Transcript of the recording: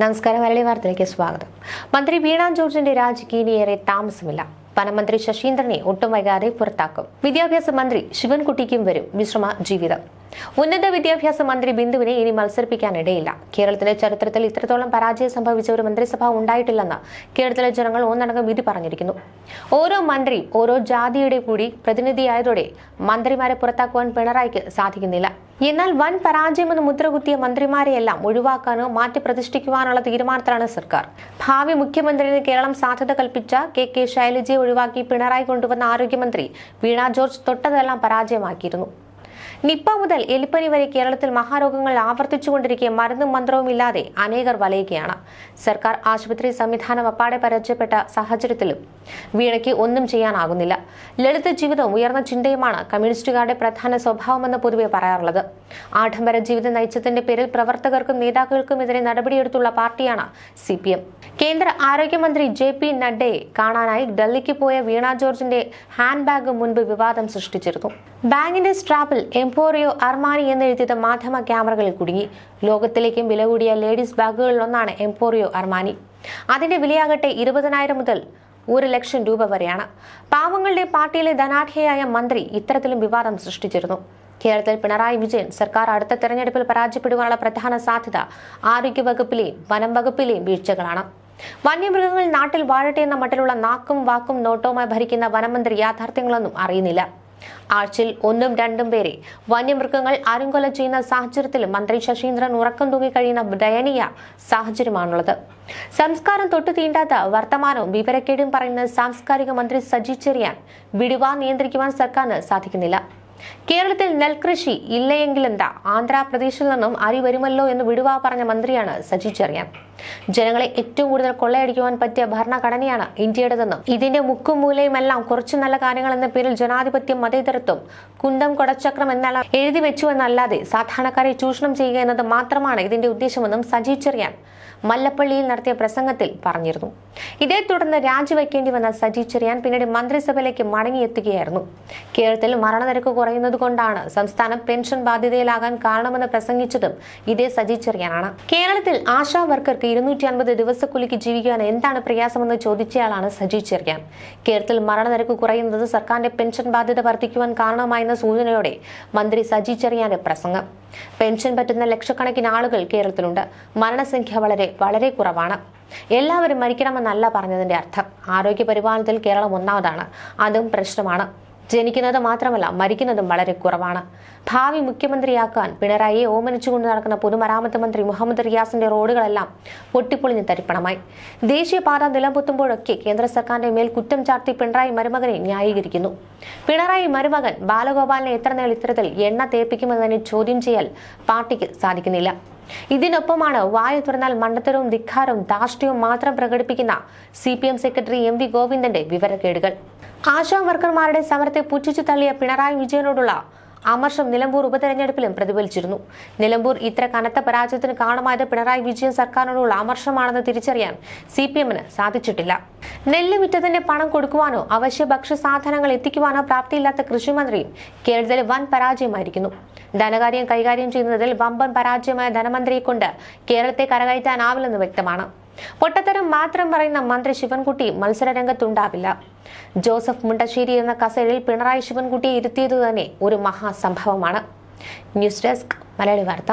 നമസ്കാരം മലയാളി വാർത്തയിലേക്ക് സ്വാഗതം. മന്ത്രി വീണ ജോർജിന്റെ രാജിക്ക് ഇനിയേറെ താമസമില്ല. വനമന്ത്രി ശശീന്ദ്രനെ ഒട്ടും വൈകാതെ പുറത്താക്കും. വിദ്യാഭ്യാസ മന്ത്രി ശിവൻകുട്ടിക്കും വരും വിശ്രമ ജീവിതം. ഉന്നത വിദ്യാഭ്യാസ മന്ത്രി ബിന്ദുവിനെ ഇനി മത്സരിപ്പിക്കാനിടയില്ല. കേരളത്തിലെ ചരിത്രത്തിൽ ഇത്രത്തോളം പരാജയം സംഭവിച്ച ഒരു മന്ത്രിസഭ ഉണ്ടായിട്ടില്ലെന്ന് കേരളത്തിലെ ജനങ്ങൾ ഒന്നടങ്കം വിധി പറഞ്ഞിരിക്കുന്നു. ഓരോ മന്ത്രി ഓരോ ജാതിയുടെ കൂടി പ്രതിനിധിയായതോടെ മന്ത്രിമാരെ പുറത്താക്കുവാൻ പിണറായിക്ക് സാധിക്കുന്നില്ല. എന്നാൽ വൻ പരാജയമെന്ന് മുദ്രകുത്തിയ മന്ത്രിമാരെയെല്ലാം ഒഴിവാക്കാനോ മാറ്റി പ്രതിഷ്ഠിക്കുവാനുള്ള തീരുമാനത്തിലാണ് സർക്കാർ. ഭാവി മുഖ്യമന്ത്രിന് കേരളം സാധ്യത കൽപ്പിച്ച കെ കെ ശൈലജയെ ഒഴിവാക്കി പിണറായി കൊണ്ടുവന്ന ആരോഗ്യമന്ത്രി വീണ ജോർജ് തൊട്ടതെല്ലാം പരാജയമാക്കിയിരുന്നു. നിപ്പ മുതൽ എലിപ്പനി വരെ കേരളത്തിൽ മഹാരോഗങ്ങൾ ആവർത്തിച്ചുകൊണ്ടിരിക്കെ മരുന്നും മന്ത്രവും ഇല്ലാതെ അനേകർ വലയുകയാണ്. സർക്കാർ ആശുപത്രി സംവിധാനം അപ്പാടെ പരാജയപ്പെട്ട സാഹചര്യത്തിലും വീണയ്ക്ക് ഒന്നും ചെയ്യാനാകുന്നില്ല. ലളിത ജീവിതവും ഉയർന്ന ചിന്തയുമാണ് കമ്മ്യൂണിസ്റ്റുകാരുടെ പ്രധാന സ്വഭാവമെന്ന് പൊതുവെ പറയാറുള്ളത്. ആഡംബര ജീവിതം നയിച്ചതിന്റെ പേരിൽ പ്രവർത്തകർക്കും നേതാക്കൾക്കുമെതിരെ നടപടിയെടുത്തുള്ള പാർട്ടിയാണ് സി പി എം കേന്ദ്ര ആരോഗ്യമന്ത്രി ജെ പി നഡ്ഡയെ കാണാനായി ഡൽഹിക്ക് പോയ വീണ ജോർജിന്റെ ഹാൻഡ് ബാഗ് മുൻപ് വിവാദം സൃഷ്ടിച്ചിരുന്നു. ബാഗിന്റെ സ്ട്രാപ്പിൽ എംപോറിയോ അർമാനി എന്നെഴുതിയത് മാധ്യമ ക്യാമറകളിൽ കുടുങ്ങി. ലോകത്തിലേക്കും വില കൂടിയ ലേഡീസ് ബാഗുകളിലൊന്നാണ് എംപോറിയോ അർമാനി. അതിന്റെ വിലയാകട്ടെ ഇരുപതിനായിരം മുതൽ ഒരു ലക്ഷം രൂപ വരെയാണ്. പാവങ്ങളുടെ പാർട്ടിയിലെ ധനാഢ്യയായ മന്ത്രി ഇത്തരത്തിലും വിവാദം സൃഷ്ടിച്ചിരുന്നു. കേരളത്തിൽ പിണറായി വിജയൻ സർക്കാർ അടുത്ത തെരഞ്ഞെടുപ്പിൽ പരാജയപ്പെടുവാനുള്ള പ്രധാന സാധ്യത ആരോഗ്യ ആരോഗ്യവകുപ്പിലെയും വനം വകുപ്പിലെയും വീഴ്ചകളാണ്. വന്യമൃഗങ്ങൾ നാട്ടിൽ വാഴട്ടെ എന്ന മട്ടിലുള്ള നാക്കും വാക്കും നോട്ടവുമായി ഭരിക്കുന്ന വനമന്ത്രി യാഥാർത്ഥ്യങ്ങളൊന്നും അറിയുന്നില്ല. ആഴ്ചയിൽ ഒന്നും രണ്ടും പേരെ വന്യമൃഗങ്ങൾ അരുങ്കൊല ചെയ്യുന്ന സാഹചര്യത്തിൽ മന്ത്രി ശശീന്ദ്രൻ ഉറക്കം തൂങ്ങി കഴിയുന്ന ദയനീയ സാഹചര്യമാണുള്ളത്. സംസ്കാരം തൊട്ടു തീണ്ടാത്ത വർത്തമാനവും വിവരക്കേടും പറയുന്ന സാംസ്കാരിക മന്ത്രി സജി ചെറിയാൻ വിടുവാ നിയന്ത്രിക്കുവാൻ സർക്കാരിന് സാധിക്കുന്നില്ല. കേരളത്തിൽ നെൽകൃഷി ഇല്ലയെങ്കിലെന്താ ആന്ധ്രാപ്രദേശിൽ നിന്നും അരി വരുമല്ലോ എന്ന് വിടുവാ പറഞ്ഞ മന്ത്രിയാണ് സജി ചെറിയാൻ. ജനങ്ങളെ ഏറ്റവും കൂടുതൽ കൊള്ളയടിക്കുവാൻ പറ്റിയ ഭരണഘടനയാണ് ഇന്ത്യയുടേതെന്നും ഇതിന്റെ മുക്കും മൂലയുമെല്ലാം കുറച്ചു നല്ല കാര്യങ്ങൾ എന്ന പേരിൽ ജനാധിപത്യം മതേതരത്വം കുന്തം കൊടച്ചക്രം എന്നാൽ എഴുതി വെച്ചു എന്നല്ലാതെ സാധാരണക്കാരെ ചൂഷണം ചെയ്യുക എന്നത് മാത്രമാണ് ഇതിന്റെ ഉദ്ദേശമെന്നും സജീവ് ചെറിയാൻ മല്ലപ്പള്ളിയിൽ നടത്തിയ പ്രസംഗത്തിൽ പറഞ്ഞിരുന്നു. ഇതേ തുടർന്ന് രാജിവെക്കേണ്ടി വന്ന സജീവ് ചെറിയാൻ പിന്നീട് മന്ത്രിസഭയിലേക്ക് മടങ്ങിയെത്തുകയായിരുന്നു. കേരളത്തിൽ മരണനിരക്ക് കുറയുന്നത് കൊണ്ടാണ് സംസ്ഥാനം പെൻഷൻ ബാധ്യതയിലാകാൻ കാരണമെന്ന് പ്രസംഗിച്ചതും ഇതേ സജീവ് ചെറിയാനാണ്. കേരളത്തിൽ ആശാ വർക്കർക്ക് ഇരുന്നൂറ്റി അൻപത് ദിവസക്കൂലിക്ക് ജീവിക്കാൻ എന്താണ് പ്രയാസമെന്ന് ചോദിച്ചയാളാണ് സജി ചെറിയാൻ. കേരളത്തിൽ മരണനിരക്ക് കുറയുന്നത് സർക്കാരിന്റെ പെൻഷൻ ബാധ്യത വർദ്ധിക്കുവാൻ കാരണമായെന്ന സൂചനയോടെ മന്ത്രി സജി ചെറിയാന്റെ പ്രസംഗം. പെൻഷൻ പറ്റുന്ന ലക്ഷക്കണക്കിന് ആളുകൾ കേരളത്തിലുണ്ട്. മരണസംഖ്യ വളരെ വളരെ കുറവാണ്. എല്ലാവരും മരിക്കണമെന്നല്ല പറഞ്ഞതിന്റെ അർത്ഥം. ആരോഗ്യ പരിപാലനത്തിൽ കേരളം ഒന്നാമതാണ്. അതും പ്രശ്നമാണ്. ജനിക്കുന്നത് മാത്രമല്ല മരിക്കുന്നതും വളരെ കുറവാണ്. ഭാവി മുഖ്യമന്ത്രിയാക്കാൻ പിണറായിയെ ഓമനിച്ചുകൊണ്ട് നടക്കുന്ന പൊതുമരാമത്ത് മന്ത്രി മുഹമ്മദ് റിയാസിന്റെ റോഡുകളെല്ലാം പൊട്ടിപ്പൊളിഞ്ഞ് തരിപ്പണമായി. ദേശീയപാത നിലംപൊത്തുമ്പോഴൊക്കെ കേന്ദ്ര സർക്കാരിന്റെ മേൽ കുറ്റം ചാർത്തി പിണറായി മരുമകനെ ന്യായീകരിക്കുന്നു. പിണറായി മരുമകൻ ബാലഗോപാലിനെ എത്ര നേരം ഇത്തരത്തിൽ എണ്ണ തേപ്പിക്കുമെന്നതിനെ ചോദ്യം ചെയ്യാൻ പാർട്ടിക്ക് സാധിക്കുന്നില്ല. ഇതിനൊപ്പമാണ് വായു തുറന്നാൽ മണ്ടത്തരവും ധിക്കാരവും ധാർഷ്ട്യവും മാത്രം പ്രകടിപ്പിക്കുന്ന C P M secretary M V ഗോവിന്ദന്റെ വിവരക്കേടുകൾ. ആശാ വർക്കർമാരുടെ സമരത്തെ പുച്ഛിച്ചു തള്ളിയ പിണറായി വിജയനോടുള്ള അമർഷം നിലമ്പൂർ ഉപതെരഞ്ഞെടുപ്പിലും പ്രതിഫലിച്ചിരുന്നു. നിലമ്പൂർ ഇത്ര കനത്ത പരാജയത്തിന് കാരണമായത് പിണറായി വിജയൻ സർക്കാരിനോടുള്ള അമർഷമാണെന്ന് തിരിച്ചറിയാൻ സി പി എമ്മിന് സാധിച്ചിട്ടില്ല. നെല്ല് വിറ്റതിന്റെ പണം കൊടുക്കുവാനോ അവശ്യ ഭക്ഷ്യ സാധനങ്ങൾ എത്തിക്കുവാനോ പ്രാപ്തിയില്ലാത്ത കൃഷിമന്ത്രിയും കേരളത്തിലെ വൻ പരാജയമായിരിക്കുന്നു. ധനകാര്യം കൈകാര്യം ചെയ്യുന്നതിൽ വമ്പൻ പരാജയമായ ധനമന്ത്രിയെ കൊണ്ട് കേരളത്തെ കരകയറ്റാനാവില്ലെന്ന് വ്യക്തമാണ്. പൊട്ടത്തരം മാത്രം പറയുന്ന മന്ത്രി ശിവൻകുട്ടി മത്സരരംഗത്തുണ്ടാവില്ല. ജോസഫ് മുണ്ടശ്ശേരി എന്ന കസേരയിൽ പിണറായി ശിവൻകുട്ടിയെ ഇരുത്തിയത് തന്നെ ഒരു മഹാസംഭവമാണ്. ന്യൂസ് ഡെസ്ക് മലയാളി വാർത്ത.